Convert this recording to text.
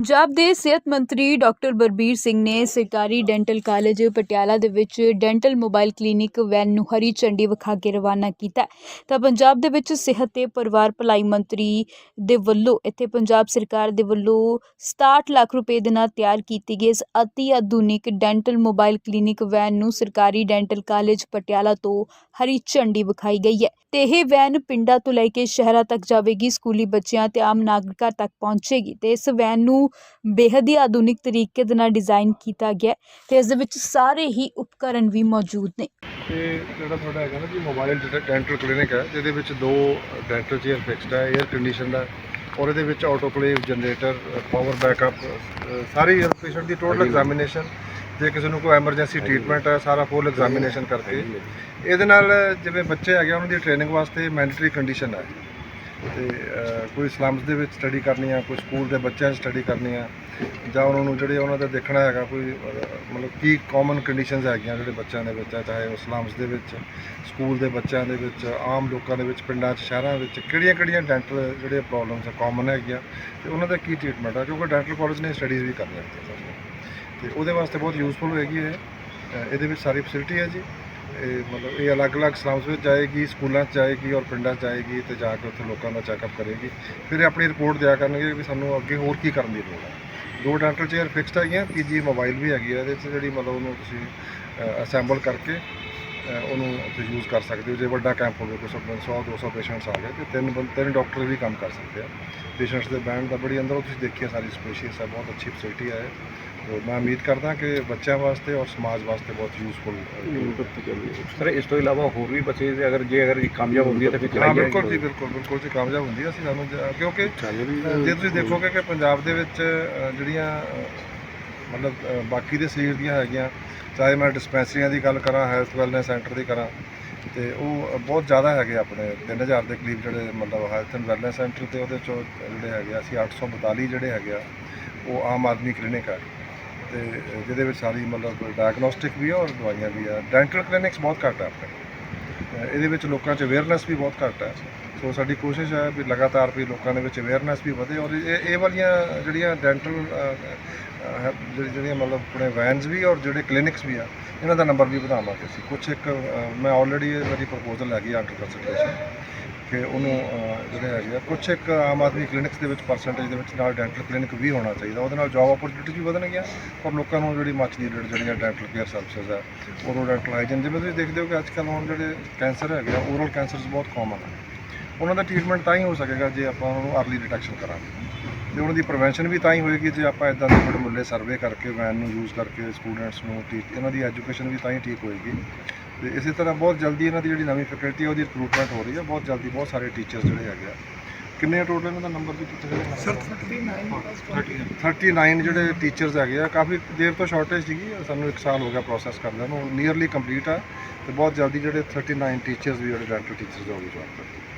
ਪੰਜਾਬ ਦੇ ਸਿਹਤ ਮੰਤਰੀ ਡਾਕਟਰ ਬਰਬੀਰ ਸਿੰਘ ਨੇ ਸਰਕਾਰੀ ਡੈਂਟਲ ਕਾਲਜ ਪਟਿਆਲਾ ਦੇ ਵਿੱਚ ਡੈਂਟਲ ਮੋਬਾਈਲ ਕਲੀਨਿਕ ਵੈਨ ਨੂੰ ਹਰੀ ਝੰਡੀ ਵਿਖਾ ਕੇ ਰਵਾਨਾ ਕੀਤਾ ਤਾਂ ਪੰਜਾਬ ਦੇ ਵਿੱਚ ਸਿਹਤ ਤੇ ਪਰਿਵਾਰ ਭਲਾਈ ਮੰਤਰੀ ਦੇ ਵੱਲੋਂ ਇੱਥੇ ਪੰਜਾਬ ਸਰਕਾਰ ਦੇ ਵੱਲੋਂ 67 ਲੱਖ ਰੁਪਏ ਦੇ ਨਾਲ ਤਿਆਰ ਕੀਤੀ ਗਈ ਇਸ ਅਤੀ ਆਧੁਨਿਕ ਡੈਂਟਲ ਮੋਬਾਈਲ ਕਲੀਨਿਕ ਵੈਨ ਨੂੰ ਸਰਕਾਰੀ ਡੈਂਟਲ ਕਾਲਜ ਪਟਿਆਲਾ ਤੋਂ ਹਰੀ ਝੰਡੀ ਵਿਖਾਈ ਗਈ ਹੈ। ਤੇ ਇਹ ਵੈਨ ਪਿੰਡਾਂ ਤੋਂ ਲੈ ਕੇ ਸ਼ਹਿਰਾਂ ਤੱਕ ਜਾਵੇਗੀ, ਸਕੂਲੀ ਬੱਚਿਆਂ ਤੇ ਆਮ ਨਾਗਰਿਕਾਂ ਤੱਕ ਪਹੁੰਚੇਗੀ ਤੇ ਇਸ ਵੈਨ ਨੂੰ ਬੇਹੱਦ ਹੀ ਆਧੁਨਿਕ ਤਰੀਕੇ ਦੇ ਨਾਲ ਡਿਜ਼ਾਈਨ ਕੀਤਾ ਗਿਆ ਹੈ ਤੇ ਇਸ ਦੇ ਵਿੱਚ ਸਾਰੇ ਹੀ ਉਪਕਰਨ ਵੀ ਮੌਜੂਦ ਨੇ। ਤੇ ਜਿਹੜਾ ਤੁਹਾਡਾ ਹੈਗਾ ਨਾ ਜੀ ਮੋਬਾਈਲ ਡੈਂਟਲ ਕਲੀਨਿਕ ਹੈ ਜਿਹਦੇ ਵਿੱਚ ਦੋ ਡੈਂਟਲ ਚੇਅਰ ਫਿਕਸਡ ਹੈ 에ਅਰ ਕੰਡੀਸ਼ਨ ਦਾ ਔਰ ਇਹਦੇ ਵਿੱਚ ਆਟੋਕਲੇਵ ਜਨਰੇਟਰ ਪਾਵਰ ਬੈਕਅਪ ਸਾਰੀ ਪੇਸ਼ੈਂਟ ਦੀ ਟੋਟਲ ਐਗਜ਼ਾਮੀਨੇਸ਼ਨ ਜੇ ਕਿਸੇ ਨੂੰ ਕੋਈ ਐਮਰਜੈਂਸੀ ਟ੍ਰੀਟਮੈਂਟ ਹੈ ਸਾਰਾ ਫੁੱਲ ਐਗਜ਼ਾਮੀਨੇਸ਼ਨ ਕਰਕੇ। ਇਹਦੇ ਨਾਲ ਜਿਵੇਂ ਬੱਚੇ ਹੈਗੇ ਉਹਨਾਂ ਦੀ ਟ੍ਰੇਨਿੰਗ ਵਾਸਤੇ ਮੈਂਡੇਟਰੀ ਕੰਡੀਸ਼ਨ ਹੈ। ਤੇ ਕੋਈ ਸਲਮਸ ਦੇ ਵਿੱਚ ਸਟੱਡੀ ਕਰਨੀ ਆ, ਕੋਈ ਸਕੂਲ ਦੇ ਬੱਚਿਆਂ 'ਚ ਸਟੱਡੀ ਕਰਨੀ ਆ, ਜਾਂ ਉਹਨਾਂ ਨੂੰ ਜਿਹੜੇ ਉਹਨਾਂ ਦਾ ਦੇਖਣਾ ਹੈਗਾ, ਕੋਈ ਮਤਲਬ ਕੀ ਕਾਮਨ ਕੰਡੀਸ਼ਨਸ ਹੈਗੀਆਂ ਜਿਹੜੇ ਬੱਚਿਆਂ ਦੇ ਵਿੱਚ ਆ, ਚਾਹੇ ਉਹ ਸਲਮਸ ਦੇ ਵਿੱਚ ਸਕੂਲ ਦੇ ਬੱਚਿਆਂ ਦੇ ਵਿੱਚ, ਆਮ ਲੋਕਾਂ ਦੇ ਵਿੱਚ, ਪਿੰਡਾਂ 'ਚ, ਸ਼ਹਿਰਾਂ ਵਿੱਚ, ਕਿਹੜੀਆਂ ਕਿਹੜੀਆਂ ਡੈਂਟਲ ਜਿਹੜੇ ਪ੍ਰੋਬਲਮਸ ਆ ਕਾਮਨ ਹੈਗੀਆਂ, ਤੇ ਉਹਨਾਂ ਦਾ ਕੀ ਟ੍ਰੀਟਮੈਂਟ ਆ, ਕਿਉਂਕਿ ਡੈਂਟਲ ਕਾਲਜ ਨੇ ਸਟੱਡੀਜ਼ ਵੀ ਕਰਨੀਆਂ ਹੁੰਦੀਆਂ ਤੇ ਉਹਦੇ ਵਾਸਤੇ ਬਹੁਤ ਯੂਸਫੁਲ ਹੋਏਗੀ ਇਹ ਇਹਦੇ ਵਿੱਚ ਸਾਰੀ ਫੈਸਿਲਿਟੀ ਹੈ ਜੀ। ਇਹ ਮਤਲਬ ਇਹ ਅਲੱਗ-ਅਲੱਗ ਸਲਮਸ ਵਿੱਚ ਜਾਏਗੀ, ਸਕੂਲਾਂ 'ਚ ਜਾਏਗੀ ਔਰ ਪਿੰਡਾਂ 'ਚ ਜਾਏਗੀ ਤੇ ਜਾ ਕੇ ਉੱਥੇ ਲੋਕਾਂ ਦਾ ਚੈੱਕਅਪ ਕਰੇਗੀ। ਫਿਰ ਇਹ ਆਪਣੀ ਰਿਪੋਰਟ ਦਿਆ ਕਰਨਗੇ ਵੀ ਸਾਨੂੰ ਅੱਗੇ ਹੋਰ ਕੀ ਕਰਨ ਦੀ ਲੋੜ ਹੈ। ਦੋ ਡੈਂਟਲ ਚੇਅਰ ਫਿਕਸਡ ਹੈਗੀਆਂ, ਤੀਜੀ ਮੋਬਾਈਲ ਵੀ ਹੈਗੀ ਹੈ, ਇਹਦੇ 'ਚ ਜਿਹੜੀ ਮਤਲਬ ਉਹਨੂੰ ਤੁਸੀਂ ਅਸੈਂਬਲ ਕਰਕੇ ਉਹਨੂੰ ਤੁਸੀਂ ਯੂਜ਼ ਕਰ ਸਕਦੇ ਹੋ। ਜੇ ਵੱਡਾ ਕੈਂਪ ਹੋਵੇ, ਕੋਈ 100 200 ਪੇਸ਼ੈਂਟਸ ਆ ਗਏ ਤੇ ਤਿੰਨ ਬੰ- ਤਿੰਨ ਡਾਕਟਰ ਵੀ ਕੰਮ ਕਰ ਸਕਦੇ ਆ। ਪੇਸ਼ੈਂਟਸ ਦੇ ਬੈਂਡ ਦਾ ਬੜੀ ਅੰਦਰੋਂ ਤੁਸੀਂ ਦੇਖੀ ਸਾਰੀ ਸਪੇਸ਼ੀਅਸ ਹੈ, ਬਹੁਤ ਅੱਛੀ ਫੈਸਿਲਿਟੀ ਹੈ ਮੈਂ ਉਮੀਦ ਕਰਦਾ ਕਿ ਬੱਚਿਆਂ ਵਾਸਤੇ ਔਰ ਸਮਾਜ ਵਾਸਤੇ ਬਹੁਤ ਯੂਜ਼ਫੁਲ ਸਰ ਇਸ ਤੋਂ ਇਲਾਵਾ ਹੋਰ ਵੀ ਬੱਚੇ ਦੇ ਅਗਰ ਜੇ ਅਗਰ ਇਹ ਕਾਮਯਾਬ ਹੁੰਦੀ ਹੈ ਤਾਂ ਫਿਰ ਹਾਂ ਚਲਾਈ ਬਿਲਕੁਲ ਜੀ ਬਿਲਕੁਲ ਬਿਲਕੁਲ ਜੀ ਕਾਮਯਾਬ ਹੁੰਦੀ ਹੈ ਅਸੀਂ ਸਾਨੂੰ ਕਿਉਂਕਿ ਜੇ ਤੁਸੀਂ ਦੇਖੋਗੇ ਕਿ ਪੰਜਾਬ ਦੇ ਵਿੱਚ ਜਿਹੜੀਆਂ ਮਤਲਬ ਬਾਕੀ ਦੇ ਸਰੀਰ ਦੀਆਂ ਹੈਗੀਆਂ ਚਾਹੇ ਮੈਂ ਡਿਸਪੈਂਸਰੀਆਂ ਦੀ ਗੱਲ ਕਰਾਂ ਹੈਲਥ ਵੈਲਨੈਸ ਸੈਂਟਰ ਦੀ ਕਰਾਂ ਤੇ ਉਹ ਬਹੁਤ ਜ਼ਿਆਦਾ ਹੈਗੇ ਆਪਣੇ 3000 ਦੇ ਕਰੀਬ ਜਿਹੜੇ ਮਤਲਬ ਹੈਲਥ ਐਂਡ ਵੈਲਨੈਸ ਸੈਂਟਰ ਤੇ ਉਹਦੇ ਚੋਂ ਜਿਹੜੇ ਹੈਗੇ ਆ, ਅਸੀਂ 842 ਜਿਹੜੇ ਹੈਗੇ ਆ ਉਹ ਆਮ ਆਦਮੀ ਕਲੀਨਿਕ ਆ। ਤੇ ਜਿਹਦੇ ਵਿੱਚ ਸਾਰੀ ਮਤਲਬ ਡਾਇਗਨੋਸਟਿਕ ਵੀ ਆ ਔਰ ਦਵਾਈਆਂ ਵੀ ਆ। ਡੈਂਟਲ ਕਲੀਨਿਕਸ ਬਹੁਤ ਘੱਟ ਆ ਆਪਣੇ। ਇਹਦੇ ਵਿੱਚ ਲੋਕਾਂ 'ਚ ਅਵੇਅਰਨੈਸ ਵੀ ਬਹੁਤ ਘੱਟ ਹੈ ਸੋ ਸਾਡੀ ਕੋਸ਼ਿਸ਼ ਹੈ ਵੀ ਲਗਾਤਾਰ ਵੀ ਲੋਕਾਂ ਦੇ ਵਿੱਚ ਅਵੇਅਰਨੈਸ ਵੀ ਵਧੇ ਔਰ ਇਹ ਇਹ ਵਾਲੀਆਂ ਜਿਹੜੀਆਂ ਡੈਂਟਲ ਜਿਹੜੀਆਂ ਮਤਲਬ ਆਪਣੇ ਵੈਨਸ ਵੀ ਔਰ ਜਿਹੜੇ ਕਲੀਨਿਕਸ ਵੀ ਆ ਇਹਨਾਂ ਦਾ ਨੰਬਰ ਵੀ ਵਧਾਵਾਂਗੇ ਅਸੀਂ। ਕੁਝ ਇੱਕ ਅ, ਮੈਂ ਆਲਰੇਡੀ ਮੇਰੀ ਪ੍ਰਪੋਜ਼ਲ ਹੈਗੀ ਅੰਡਰ ਕੰਸੀਡਰੇਸ਼ਨ ਕਿ ਉਹਨੂੰ ਅ, ਜਿਹੜੇ ਹੈਗੇ ਆ ਕੁਝ ਇੱਕ ਆਮ ਆਦਮੀ ਕਲੀਨਿਕਸ ਦੇ ਵਿੱਚ ਪਰਸੈਂਟੇਜ ਦੇ ਵਿੱਚ ਨਾਲ ਡੈਂਟਲ ਕਲੀਨਿਕ ਵੀ ਹੋਣਾ ਚਾਹੀਦਾ। ਉਹਦੇ ਨਾਲ ਜੌਬ ਓਪਰਚੁਨਿਟੀ ਵੀ ਵਧਣਗੀਆਂ ਔਰ ਲੋਕਾਂ ਨੂੰ ਜਿਹੜੀ ਮੱਚ ਨੀਡਡ ਜਿਹੜੀਆਂ ਡੈਂਟਲ ਕੇਅਰ ਸਰਵਿਸਿਜ਼ ਹੈ ਓਰਲ ਡੈਂਟਲ ਹਾਈਜਨ ਜਿਵੇਂ ਤੁਸੀਂ ਦੇਖਦੇ ਹੋ ਕਿ ਅੱਜ ਕੱਲ੍ਹ ਹੁਣ ਜਿਹੜੇ ਕੈਂਸਰ ਹੈਗੇ ਆ ਓਰਲ ਕੈਂਸਰਸ ਬਹੁਤ ਕਾਮਨ ਆ। ਉਹਨਾਂ ਦਾ ਟ੍ਰੀਟਮੈਂਟ ਤਾਂ ਹੀ ਹੋ ਸਕੇਗਾ ਜੇ ਆਪਾਂ ਉਹਨਾਂ ਨੂੰ ਅਰਲੀ ਡਿਟੈਕਸ਼ਨ ਕਰਾਂਗੇ। ਤੇ ਉਹਨਾਂ ਦੀ ਪ੍ਰੀਵੈਂਸ਼ਨ ਵੀ ਤਾਂ ਹੀ ਹੋਏਗੀ ਜੇ ਆਪਾਂ ਇਦਾਂ ਦੇ ਬੜੇ ਮੁੱਲੇ ਸਰਵੇ ਕਰਕੇ ਵੈਨ ਨੂੰ ਯੂਜ਼ ਕਰਕੇ ਸਟੂਡੈਂਟਸ ਨੂੰ ਟੀਚ ਇਹਨਾਂ ਦੀ ਐਜੂਕੇਸ਼ਨ ਵੀ ਤਾਂ ਹੀ ਠੀਕ ਹੋਏਗੀ। ਤੇ ਇਸੇ ਤਰ੍ਹਾਂ ਬਹੁਤ ਜਲਦੀ ਇਹਨਾਂ ਦੀ ਜਿਹੜੀ ਨਵੀਂ ਫੈਕਲਟੀ ਹੈ ਉਹਦੀ ਰਿਕਰੂਟਮੈਂਟ ਹੋ ਰਹੀ ਹੈ ਬਹੁਤ ਜਲਦੀ ਬਹੁਤ ਸਾਰੇ ਟੀਚਰਸ ਜਿਹੜੇ ਹੈਗੇ ਆ। ਕਿੰਨੇ ਟੋਟਲ ਇਹਨਾਂ ਦਾ ਨੰਬਰ ਵੀ ਕਿੱਥੇ ਸਰ 39 39 ਜਿਹੜੇ ਟੀਚਰਸ ਹੈਗੇ ਆ ਕਾਫੀ ਦੇਰ ਤੋਂ ਸ਼ਾਰਟੇਜ ਸੀਗੀ ਸਾਨੂੰ ਇੱਕ ਸਾਲ ਹੋ ਗਿਆ ਪ੍ਰੋਸੈਸ ਕਰਦਿਆਂ ਨੂੰ ਨੀਅਰਲੀ ਕੰਪਲੀਟ ਆ ਤੇ ਬਹੁਤ ਜਲਦੀ ਜਿਹੜੇ 39 ਟੀਚਰਸ ਵੀ ਜਿਹੜੇ ਡੈਂਟਲ ਟੀਚਰਸ ਹੋ ਗਏ ਜੁਆਇਨ ਕਰਦੇ